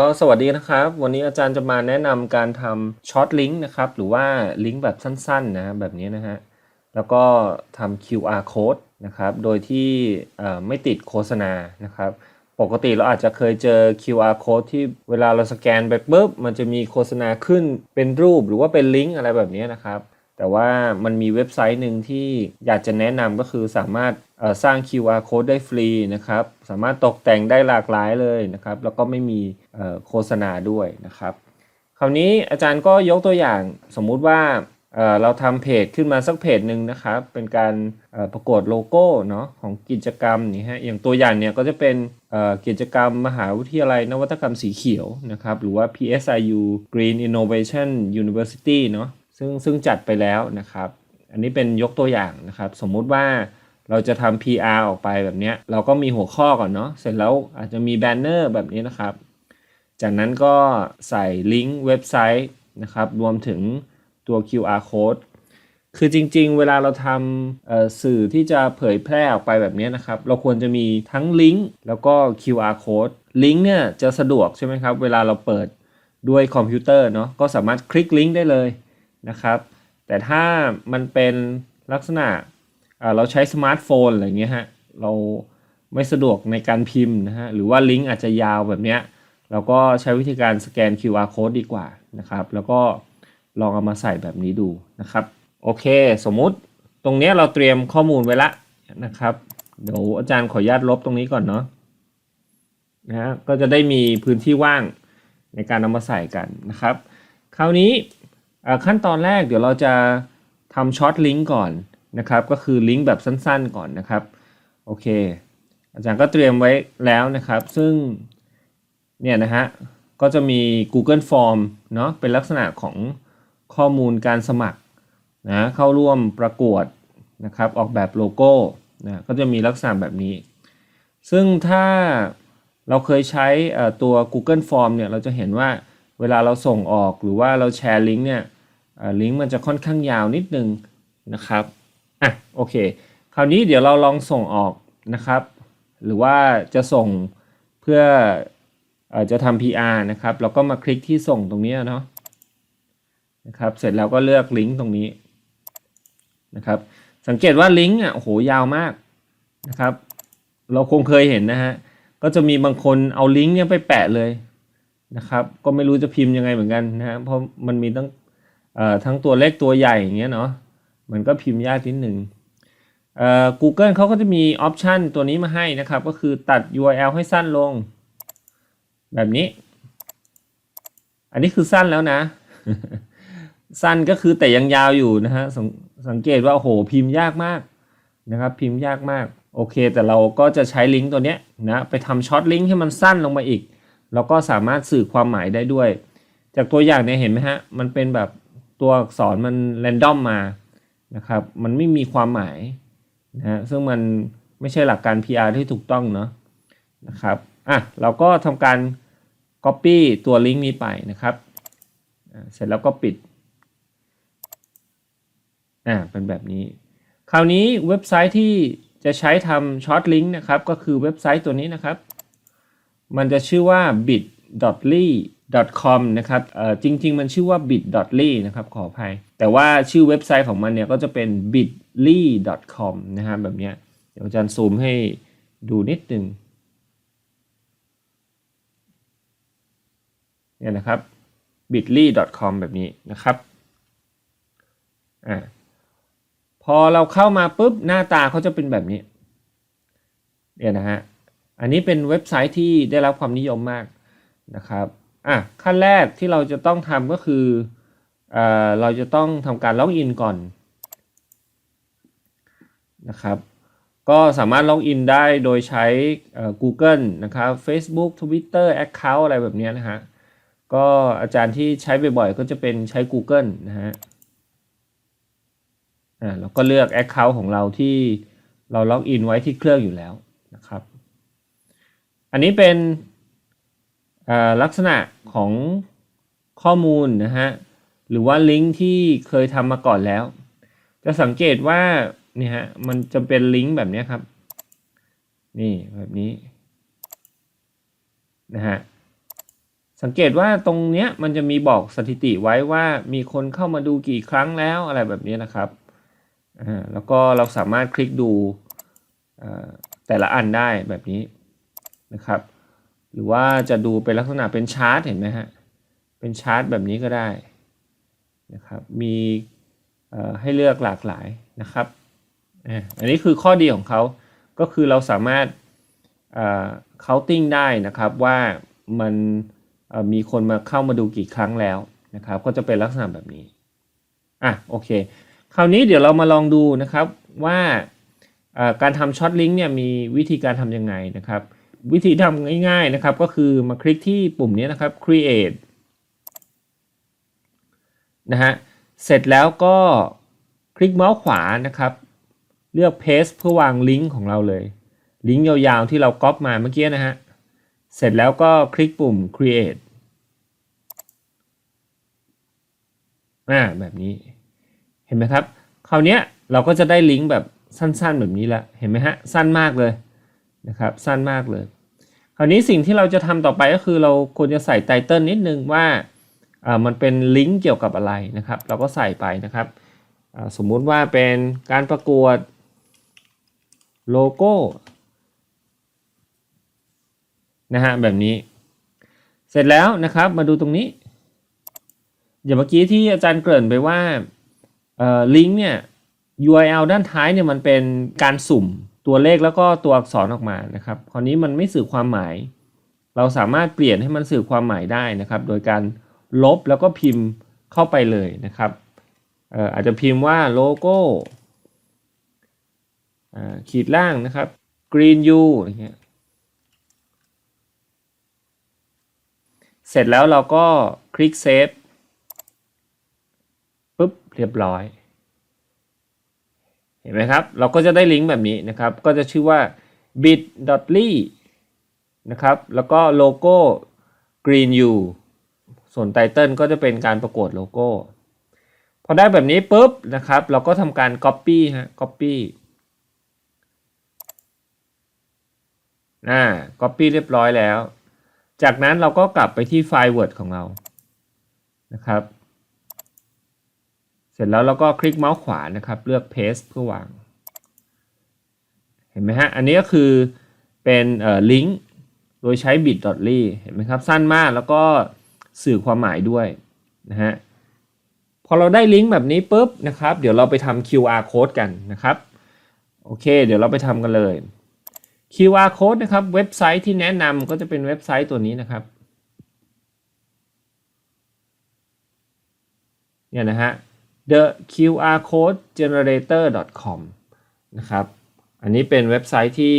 ก็สวัสดีนะครับ วันนี้อาจารย์จะมาแนะนำการทำช็อตลิงก์นะครับ หรือว่าลิงก์แบบสั้นๆนะแบบนี้นะฮะ แล้วก็ทำ QR code นะครับ โดยที่ไม่ติดโฆษณานะครับ ปกติเราอาจจะเคยเจอ QR code ที่เวลาเราสแกนไปปุ๊บ มันจะมีโฆษณาขึ้นเป็นรูปหรือว่าเป็นลิงก์อะไรแบบนี้นะครับ แต่ว่ามันมีเว็บไซต์หนึ่งที่อยากจะแนะนำก็คือสามารถสร้าง QR code ได้ฟรีนะครับ สามารถตกแต่งได้หลากหลายเลยนะครับ แล้วก็ไม่มีโฆษณาด้วยนะครับ คราวนี้อาจารย์ก็ยกตัวอย่างสมมุติว่าเราทำเพจขึ้นมาสักเพจหนึ่งนะครับ เป็นการประกวดโลโก้เนาะของกิจกรรมนี่ฮะอย่างตัวอย่างเนี่ยก็จะเป็นกิจกรรมมหาวิทยาลัยนวัตกรรมสีเขียวนะครับ หรือว่า PSIU Green Innovation University เนาะ ซึ่งซึ่งจัดไปแล้วนะครับ อันนี้เป็นยกตัวอย่างนะครับ สมมุติว่าเราจะทำ PR ออกไปแบบนี้เราก็มีหัวข้อก่อนเนาะเสร็จแล้วอาจจะมีแบนเนอร์แบบนี้นะครับ จากนั้นก็ใส่ลิงก์เว็บไซต์นะครับ รวมถึงตัว QR code คือจริงๆ เวลาเราทำสื่อที่จะเผยแพร่ออกไปแบบนี้นะครับ เราควรจะมีทั้งลิงก์แล้วก็ QR code ลิงก์เนี่ยจะสะดวกใช่ไหมครับ เวลาเราเปิดด้วยคอมพิวเตอร์เนาะก็สามารถคลิกลิงก์ได้เลย นะครับ แต่ถ้ามันเป็นลักษณะเราใช้สมาร์ทโฟนอะไรเงี้ยฮะเราไม่สะดวกในการพิมพ์นะฮะหรือว่าลิงก์อาจจะยาวแบบเนี้ยเราก็ใช้วิธีการสแกน QR code ดีกว่านะครับ แล้วก็ลองเอามาใส่แบบนี้ดูนะครับ โอเค สมมุติตรงเนี้ยเราเตรียมข้อมูลไว้ละนะครับ เดี๋ยวอาจารย์ขออนุญาตลบตรงนี้ก่อนเนาะนะฮะก็จะได้มีพื้นที่ว่างในการเอามาใส่กันนะครับ คราวนี้ ขั้นตอนแรกเดี๋ยวเราจะทำช็อตลิงก์ก่อนนะครับ ก็คือลิงก์แบบสั้นๆก่อนนะครับ โอเค อาจารย์ก็เตรียมไว้แล้วนะครับ ซึ่งเนี่ยนะฮะ ก็จะมี Google Form เนาะเป็นลักษณะของข้อมูลการสมัครนะเข้าร่วมประกวดนะครับ ออกแบบโลโก้นะก็จะมีลักษณะแบบนี้ ซึ่งถ้าเราเคยใช้ตัว Google Form เนี่ยเราจะเห็นว่าเวลาเราส่งออกหรือว่าเราแชร์ลิงก์เนี่ย ลิงก์มันจะค่อนข้างยาวนิดนึงนะครับอะโอเค คราวนี้เดี๋ยวเราลองส่งออกนะครับ หรือว่าจะส่งเพื่ออจะทำ PR นะครับเราก็มาคลิกที่ส่งตรงนี้เนาะนะครับเสร็จแล้วก็เลือกลิงก์ตรงนี้นะครับสังเกตว่าลิงก์อะโหยาวมากนะครับ เราคงเคยเห็นนะฮะก็จะมีบางคนเอาลิงก์เนี่ยไปแปะเลยนะครับ ก็ไม่รู้จะพิมพ์ยังไงเหมือนกันนะฮะเพราะมันมีทั้งเอ่อ ทั้งตัวเล็กตัวใหญ่อย่างเงี้ยเนาะมันก็พิมพ์ยากนิดหนึ่งเอ่อ Google เขาก็จะมีออปชันตัวนี้มาให้นะครับ ก็คือตัด URL ให้สั้นลง แบบนี้ อันนี้คือสั้นแล้วนะ สั้นก็คือแต่ยังยาวอยู่นะฮะสสังเกตว่าโอ้โหพิมพ์ยากมากนะครับ พิมพ์ยากมาก โอเค แต่เราก็จะใช้ลิงก์ตัวเนี้ยนะไปทำช็อตลิงก์ให้มันสั้นลงมาอีกเราก็สามารถสื่อความหมายได้ด้วย จากตัวอย่างเนี่ยเห็นไหมฮะ มันเป็นแบบ ตัวอักษรมันแรนดอมมานะครับ มันไม่มีความหมายนะฮะซึ่งมันไม่ใช่หลักการ PR ที่ถูกต้องเนาะนะครับอะเราก็ทำการ Copy ตัวลิงก์นี้ไปนะครับ เสร็จแล้วก็ปิดอ่าเป็นแบบนี้ คราวนี้เว็บไซต์ที่จะใช้ทำช็อตลิงก์นะครับ ก็คือเว็บไซต์ตัวนี้นะครับ มันจะชื่อว่า bit.ly com นะครับจริง ๆ มันชื่อว่า bit.ly นะครับขออภัย แต่ว่าชื่อเว็บไซต์ของมันเนี่ยก็จะเป็น bitly com นะฮะแบบเนี้ยเดี๋ยวอาจารย์ซูมให้ดูนิดนึงเนี่ยนะครับ bit.ly com แบบนี้นะครับอ่าพอเราเข้ามาปุ๊บหน้าตาเขาจะเป็นแบบนี้เนี่ยนะฮะอันนี้เป็นเว็บไซต์ที่ได้รับความนิยมมาก นะครับอะขั้นแรกที่เราจะต้องทำก็คือเอ่อเราจะต้องทำการล็อกอินก่อนนะครับก็สามารถล็อกอินได้โดยใช้ Google นะครับ Facebook Twitter Account อะไรแบบนี้นะฮะ ก็อาจารย์ที่ใช้บ่อยๆ ก็จะเป็นใช้ Google นะฮะ อ่าเราก็เลือก Account ของเราที่เราล็อกอินไว้ที่เครื่องอยู่แล้วนะครับ อันนี้เป็น ลักษณะของข้อมูลนะฮะหรือว่าลิงก์ที่เคยทำมาก่อนแล้ว จะสังเกตว่าเนี่ยฮะมันจะเป็นลิงก์แบบนี้ครับ นี่แบบนี้นะฮะสังเกตว่าตรงเนี้ยมันจะมีบอกสถิติไว้ว่ามีคนเข้ามาดูกี่ครั้งแล้วอะไรแบบนี้นะครับอ่าแล้วก็เราสามารถคลิกดูแต่ละอันได้แบบนี้นะครับ หรือว่าจะดูเป็นลักษณะเป็นชาร์ตเห็นไหมฮะ เป็นชาร์ตแบบนี้ก็ได้นะครับ มีให้เลือกหลากหลายนะครับ อันนี้คือข้อดีของเขา ก็คือเราสามารถเอ่อ counting ได้นะครับว่ามันมีคนมาเข้ามาดูกี่ครั้งแล้วนะครับ ก็จะเป็นลักษณะแบบนี้ อะโอเค คราวนี้เดี๋ยวเรามาลองดูนะครับว่าการทำช็อตลิงก์เนี่ยมีวิธีการทำยังไงนะครับ วิธีทำง่ายๆนะครับ ก็คือมาคลิกที่ปุ่มนี้นะครับ create นะฮะ เสร็จแล้วก็คลิกเมาส์ขวานะครับ เลือก paste เพื่อวางลิงก์ของเราเลย ลิงก์ยาวๆที่เราก๊อปมาเมื่อกี้นะฮะ เสร็จแล้วก็คลิกปุ่ม create อ่าแบบนี้ เห็นไหมครับ คราวนี้เราก็จะได้ลิงก์แบบสั้นๆแบบนี้ล้วเห็นไหมฮะ สั้นมากเลย นะครับสั้นมากเลย คราวนี้สิ่งที่เราจะทำต่อไปก็คือเราควรจะใส่ไตเติลนิดนึงว่ามันเป็นลิงก์เกี่ยวกับอะไรนะครับ เราก็ใส่ไปนะครับสมมุติว่าเป็นการประกวดโลโก้นะฮะแบบนี้ เสร็จแล้วนะครับมาดูตรงนี้ อย่างเมื่อกี้ที่อาจารย์เกริ่นไปว่าลิงก์เนี่ย URL ด้านท้ายเนี่ยมันเป็นการสุ่ม ตัวเลขแล้วก็ตัวอักษรออกมานะครับคราวนี้มันไม่สื่อความหมาย เราสามารถเปลี่ยนให้มันสื่อความหมายได้นะครับ โดยการลบแล้วก็พิมพ์เข้าไปเลยนะครับเอ่ออาจจะพิมพ์ว่าโลโก้อ่าขีดล่างนะครับ green u อย่างเงี้ยเสร็จแล้วเราก็คลิกเซฟปุ๊บเรียบร้อย ห็นไหมครับ เราก็จะได้ลิงก์แบบนี้นะครับ ก็จะชื่อว่า bit.ly นะครับ แล้วก็โลโก้ green u ส่วนไตเติลก็จะเป็นการประกวดโลโก้ พอได้แบบนี้ปุ๊บนะครับ เราก็ทำการ copy ฮะ copy อ่า copy เรียบร้อยแล้ว จากนั้นเราก็กลับไปที่ไฟล์ Word ของเรา นะครับ สร็จแล้วเราก็คลิกเมาส์ขวานะครับ เลือก paste เพื่อวาง เห็นไหมฮะ อันนี้ก็คือเป็นเอ่อลิงก์โดยใช้ bit.ly เห็นไหมครับ สั้นมากแล้วก็สื่อความหมายด้วยนะฮะ พอเราได้ลิงก์แบบนี้ปุ๊บนะครับ เดี๋ยวเราไปทำ QR code กันนะครับ โอเค เดี๋ยวเราไปทำกันเลย QR code นะครับ เว็บไซต์ที่แนะนำก็จะเป็นเว็บไซต์ตัวนี้นะครับ เนี่ยนะฮะ the QR code generator com นะครับ อันนี้เป็นเว็บไซต์ที่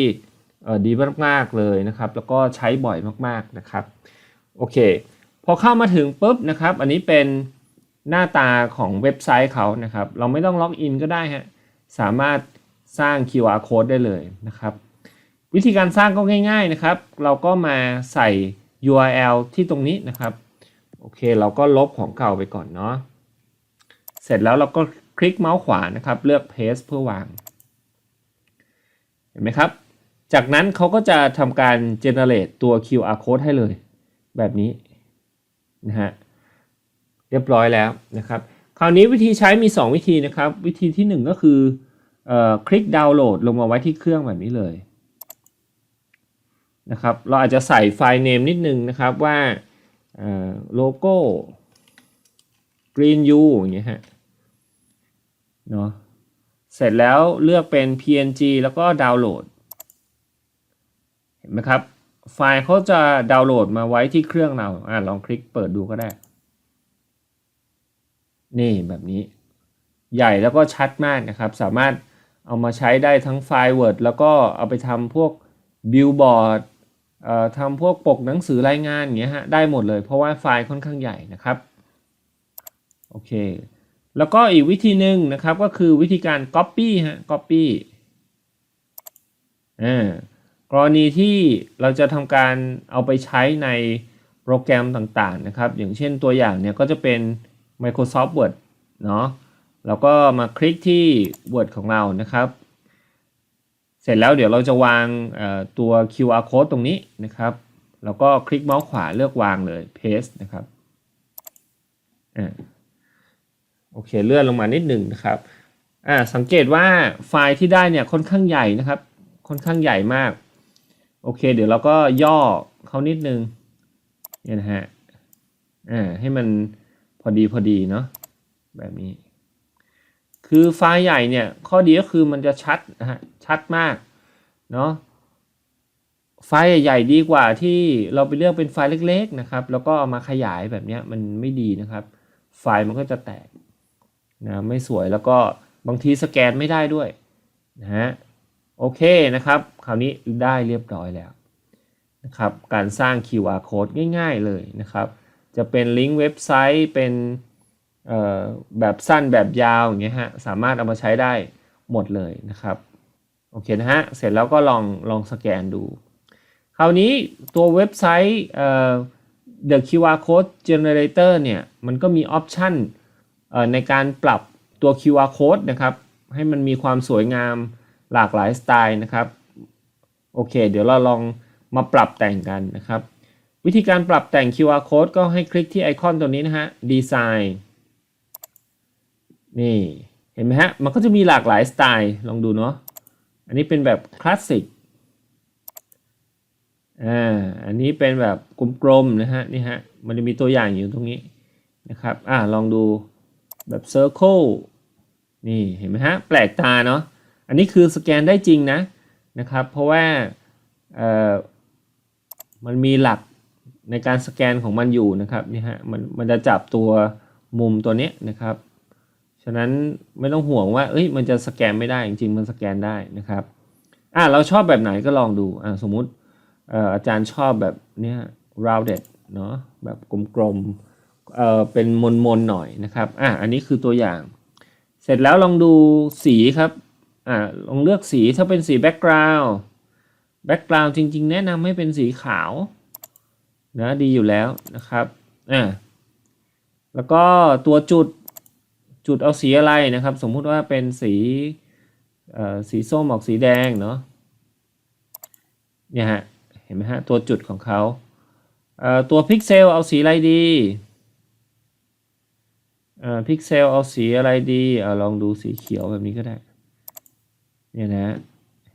ดีมาก ๆ เลยนะครับ แล้วก็ใช้บ่อยมาก ๆ นะครับ โอเค พอเข้ามาถึงปุ๊บนะครับ อันนี้เป็นหน้าตาของเว็บไซต์เขานะครับ เราไม่ต้องล็อกอินก็ได้ฮะ สามารถสร้าง QR code ได้เลยนะครับ วิธีการสร้างก็ง่าย ๆ นะครับ เราก็มาใส่ URL ที่ตรงนี้นะครับ โอเค เราก็ลบของเก่าไปก่อนเนาะ เสร็จแล้วเราก็คลิกเมาส์ขวานะครับ เลือก paste เพื่อวาง เห็นไหมครับ จากนั้นเขาก็จะทำการ generate ตัว QR code ให้เลย แบบนี้นะฮะเรียบร้อยแล้วนะครับ คราวนี้วิธีใช้มี 2 วิธีนะครับ วิธีที่ 1 ก็คืออคลิกดาวน์โหลดลงมาไว้ที่เครื่องแบบนี้เลยนะครับ เราอาจจะใส่ไฟล์เนมนิดนึงนะครับว่าโลโก้ green u อย่างเงี้ยฮะ เนาะเสร็จแล้วเลือกเป็น png แล้วก็ดาวน์โหลด เห็นไหมครับ ไฟล์เขาจะดาวน์โหลดมาไว้ที่เครื่องเราอ่าลองคลิกเปิดดูก็ได้ นี่แบบนี้ ใหญ่แล้วก็ชัดมากนะครับ สามารถเอามาใช้ได้ทั้งไฟล์ Word แล้วก็เอาไปทำพวกบิลบอร์ดทำพวกปกหนังสือรายงานอย่างเงี้ยฮะ ได้หมดเลยเพราะว่าไฟล์ค่อนข้างใหญ่นะครับ โอเค แล้วก็อีกวิธีหนึ่งนะครับก็คือวิธีการ Copy ฮะ Copy อ่ากรณีที่เราจะทำการเอาไปใช้ในโปรแกรมต่างๆนะครับ อย่างเช่นตัวอย่างเนี่ยก็จะเป็น Microsoft Word เนาะเราก็มาคลิกที่ Word ของเรานะครับ เสร็จแล้วเดี๋ยวเราจะวางตัว QR code ตรงนี้นะครับ แล้วก็คลิกเมาส์ขวาเลือกวางเลย paste นะครับอ่า อเคเลื่อนลงมานิดหนึ่งนะครับอ่าสังเกตว่าไฟล์ที่ได้เนี่ยค่อนข้างใหญ่นะครับ ค่อนข้างใหญ่มาก โอเค เดี๋ยวเราก็ย่อเขานิดนึงเนี่ยนะฮะอ่าให้มันพอดีพอดีเนาะแบบนี้ คือไฟล์ใหญ่เนี่ย ข้อดีก็คือมันจะชัดนะฮะชัดมากเนาะไฟล์ใหญ่ๆดีกว่าที่เราไปเลือกเป็นไฟล์เล็ก ๆ นะครับ แล้วก็เอามาขยายแบบนี้มันไม่ดีนะครับ ไฟล์มันก็จะแตก นะไม่สวยแล้วก็บางทีสแกนไม่ได้ด้วยนะฮะโอเคนะครับ คราวนี้ได้เรียบร้อยแล้วนะครับการสร้าง QR code ง่าย ๆเลยนะครับ จะเป็นลิงก์เว็บไซต์เป็นแบบสั้นแบบยาวอย่างเงี้ยฮะสามารถเอามาใช้ได้หมดเลยนะครับโอเคนะฮะเสร็จแล้วก็ลองลองสแกนดู คราวนี้ตัวเว็บไซต์เอ่อ The QR Code Generator เนี่ยมันก็มีออปชันเอ่อ ในการปรับตัว QR Code นะครับ ให้มันมีความสวยงามหลากหลายสไตล์นะครับ โอเค เดี๋ยวเราลองมาปรับแต่งกันนะครับ วิธีการปรับแต่ง QR Code ก็ให้คลิกที่ไอคอนตัวนี้นะฮะ Design นี่ เห็นไหมฮะ มันก็จะมีหลากหลายสไตล์ ลองดูเนาะ อันนี้เป็นแบบคลาสสิก อ่า อันนี้เป็นแบบกลมๆนะฮะ นี่ฮะ มันจะมีตัวอย่างอยู่ตรงนี้นะครับ อ่าลองดู แบบ Circle นี่เห็นไหมฮะ แปลกตาเนาะอันนี้คือสแกนได้จริงนะนะครับ เพราะว่ามันมีหลักในการสแกนของมันอยู่นะครับนี่ฮะมันมันจะจับตัวมุมตัวนี้นะครับ ฉะนั้นไม่ต้องห่วงว่าเอ้ยมันจะสแกนไม่ได้จริงๆมันสแกนได้นะครับอ่าเราชอบแบบไหนก็ลองดูอ่าสมมุติเอ่ออาจารย์ชอบแบบเนี้ย rounded เนาะแบบกลมๆ เอ่อเป็นมนๆหน่อยนะครับอ่าอันนี้คือตัวอย่าง เสร็จแล้วลองดูสีครับอ่าลองเลือกสีถ้าเป็นสี background background จริง ๆ แนะนำให้เป็นสีขาวนะดีอยู่แล้วนะครับอ่าแล้วก็ตัวจุดจุดเอาสีอะไรนะครับ สมมุติว่าเป็นสีเอ่อสีส้มออกสีแดงเนาะเนี่ยฮะเห็นไหมฮะตัวจุดของเขาเอ่อตัวพิกเซลเอาสีอะไรดี อ่อพิกเซลเอาสีอะไรดีเอาลองดูสีเขียวแบบนี้ก็ได้ เนี่ยนะ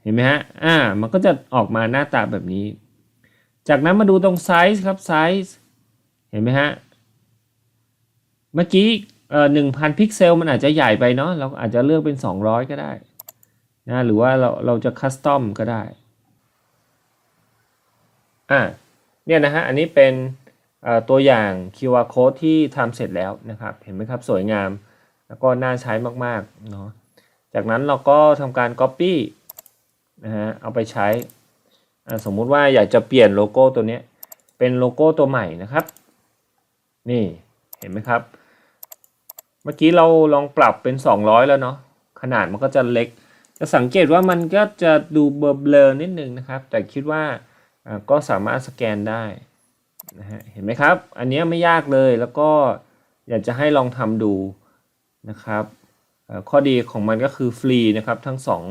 เห็นไหมฮะอ่ามันก็จะออกมาหน้าตาแบบนี้ จากนั้นมาดูตรงไซส์ครับไซส์เห็นไหมฮะเมื่อกี้เอ่อหนึ่งพันพิกเซลมันอาจจะใหญ่ไปเนาะเราอาจจะเลือกเป็น 200 ก็ได้นะหรือว่าเราเราจะคัสตอมก็ได้อ่าเนี่ยนะฮะอันนี้เป็น ตัวอย่าง QR code ที่ทำเสร็จแล้วนะครับ เห็นไหมครับสวยงาม แล้วก็น่าใช้มากๆเนาะจากนั้นเราก็ทำการ Copy นะฮะเอาไปใช้ สมมุติว่าอยากจะเปลี่ยนโลโก้ตัวนี้เป็นโลโก้ตัวใหม่นะครับ นี่เห็นไหมครับ เมื่อกี้เราลองปรับเป็น 200 แล้วเนาะขนาดมันก็จะเล็ก จะสังเกตว่ามันก็จะดูเบลอๆนิดนึงนะครับ แต่คิดว่าก็สามารถสแกนได้ นะฮะเห็นไหมครับ อันนี้ไม่ยากเลยแล้วก็อยากจะให้ลองทำดูนะครับข้อดีของมันก็คือฟรีนะครับทั้งสอง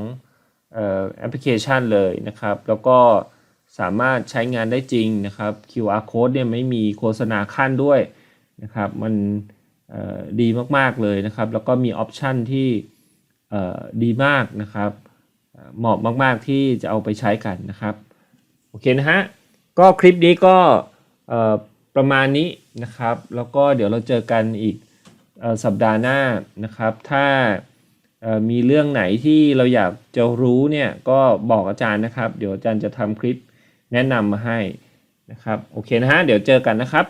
แอปพลิเคชันเลยนะครับ แล้วก็สามารถใช้งานได้จริงนะครับ QR code เนี่ยไม่มีโฆษณาขั้นด้วยนะครับ มันดีมาก ๆ เลยนะครับ แล้วก็มีออปชันที่ดีมากนะครับ เหมาะมาก ๆ ที่จะเอาไปใช้กันนะครับ โอเคนะฮะ ก็คลิปนี้ก็ ประมาณนี้นะครับ แล้วก็เดี๋ยวเราเจอกันอีกอสัปดาห์หน้านะครับ ถ้ามีเรื่องไหนที่เราอยากจะรู้เนี่ยก็บอกอาจารย์นะครับ เดี๋ยวอาจารย์จะทำคลิปแนะนำมาให้นะครับ โอเคนะฮะ เดี๋ยวเจอกันนะครับ